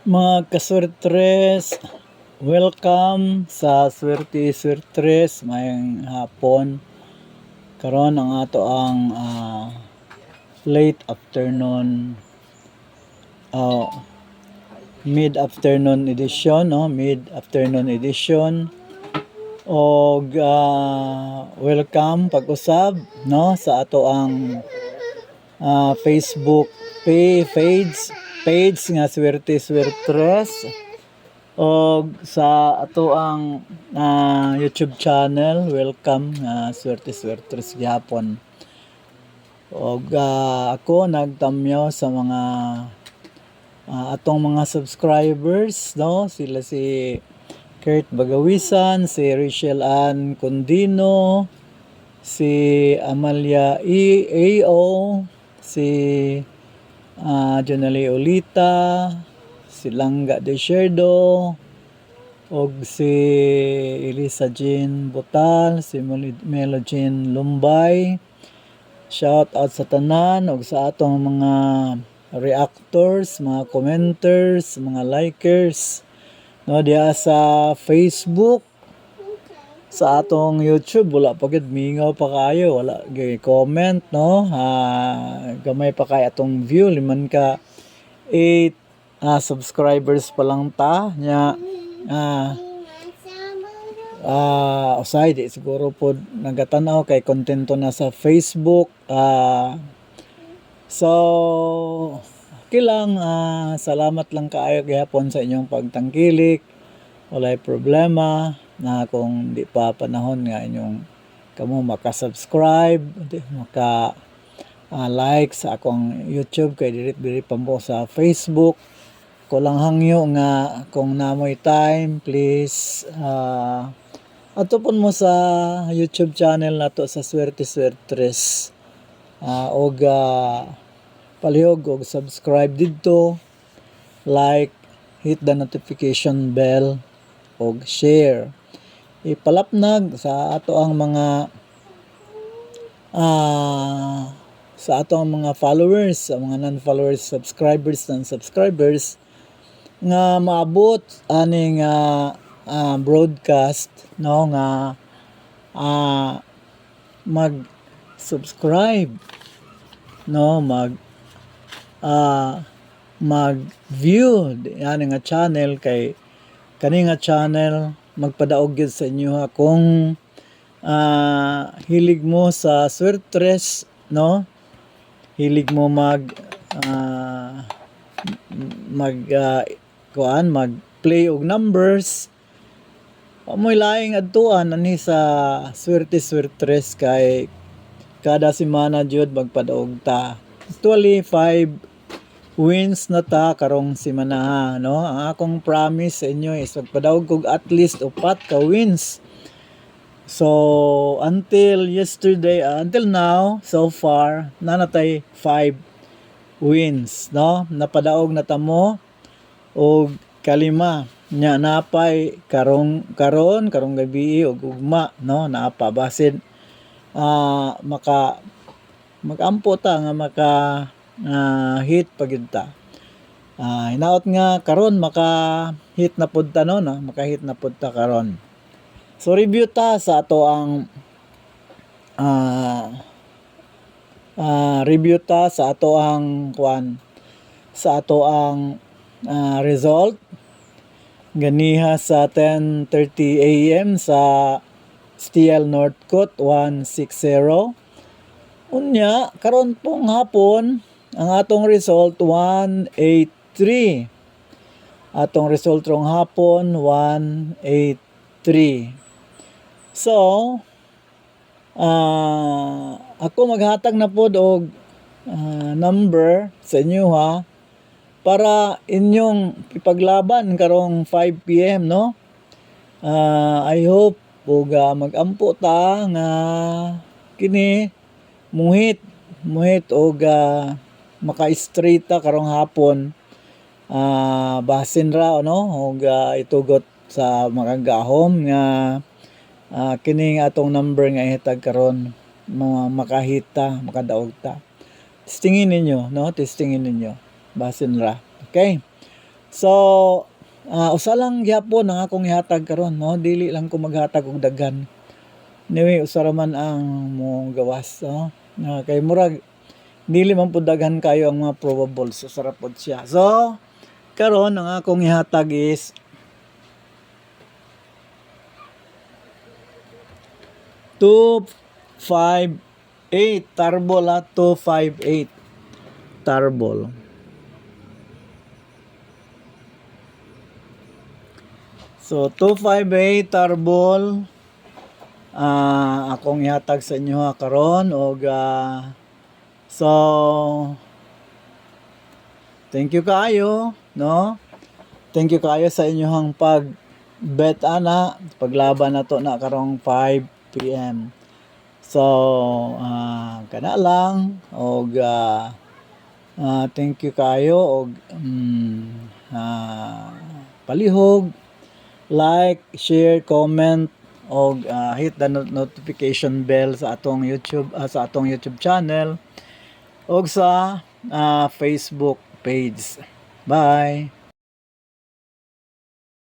Mga kaswertres, welcome sa Swerte Swertres. Mayang hapon. Karon ang ato ang ah, late afternoon. Uh, mid afternoon edition no? Mid afternoon edition. Og ah, welcome pag-usab no? Sa ato ang ah, Facebook pay, page page nga Swerte Swertres og sa ato ang ah, YouTube channel welcome nga Swerte Swertres gyapon og ah, ako nagtamyaw sa mga ah, atong mga subscribers no sila si Kurt Bagawisan si Rachel Ann Condino si Amalia E. A.O. si uh, Jonali Olita si Langga De Sherdo og si Elisa Jean Botal si Mel- Melo Jean Lumbay. Shout out sa tanan og sa atong mga reactors, mga commenters, mga likers. No diha sa Facebook sa atong YouTube wala pa gid mingaw pa kayo wala gay comment no? Ah, gamay pa kay atong view liman ka 8 ah, subscribers pa lang ta nya ah ah usay di siguro po nagatanaw kay kontento na sa Facebook ah so okay lang salamat lang kaayo gihapon sa inyong pagtangkilik walay problema na kung di pa panahon nga inyong kamo maka-subscribe maka ah, like sa akong YouTube kay diri diri pa sa Facebook. Ko lang hangyo nga kung namoy time please ah atupon mo sa YouTube channel nato sa Swerte Swertres. Ah og ah, palihog og subscribe didto. Like hit the notification bell og share ipalapnag sa ato ang mga ah sa ato ang mga followers sa mga non-followers subscribers non subscribers nga maabot aning ah, ah, broadcast no nga ah, mag subscribe no mag ah, mag view yan nga channel kay kani nga channel magpadaog gyud sa inyo ha kung ah, hilig mo sa swertres no hilig mo mag ah, mag ah, kuan mag play og numbers Amoy laing adtuan ani sa swerte swertres kay kada semana jud magpadaog ta. Actually 5 wins na ta karong semana ha, no? Ang akong promise sa inyo is magpadaog kog at least upat ka wins. So until yesterday, uh, until now, so far, nanatay 5 wins, no? Napadaog na tamo og kalima nya napay karong karon karong gabi og ugma no napa basin ah maka magampo ta nga maka ah, hit pagyud ta. Ah hinaot nga karon maka hit na pud ta no, no? maka hit na pud ta karon. So review ta sa ato ang ah ah, review ta sa ato ang kwan sa ato ang ah, result. Ganiha sa 10:30 AM sa Stiel Northcote 160 unya karon pong hapon ang atong result 183 atong result rong hapon 183 so ah ako maghatag na pod og ah, number sa inyo ha para inyong ipaglaban karong 5 PM no? Ah, I hope ug ah, mag-ampo ta nga kini muhit muhit og ah, maka-straight karong hapon. Ah basin ra no og ah, itugot sa makagahom nga ah, kining atong number nga ihatag karon. Ma- makahita makadaog ta. Testingin ninyo no? Testingin ninyo. Basin ra. Okay? So, ah, usa lang gyapon ang akong ihatag karon, no? Dili lang ko maghatag og daghan. Anyway, usa man ang mong gawas, no? Na kay murag dili man pud daghan kayo ang mga probables, usa ra pod siya. So, karon ang akong ihatag is two five eight tarbol ha, two five eight tarbol. So, 258 tarbol. Ah, akong ihatag sa inyo ha karon og ah, so thank you kaayo, no? Thank you kaayo sa inyong pag bet ana. Paglaban nato na karong 5 PM. So, ah, kana lang. Og ah, ah, thank you kaayo og mm, ah, palihog. Like, share, comment. Og ah, hit the not- notification bell sa atong YouTube ah, sa atong YouTube channel og sa ah, Facebook page. Bye.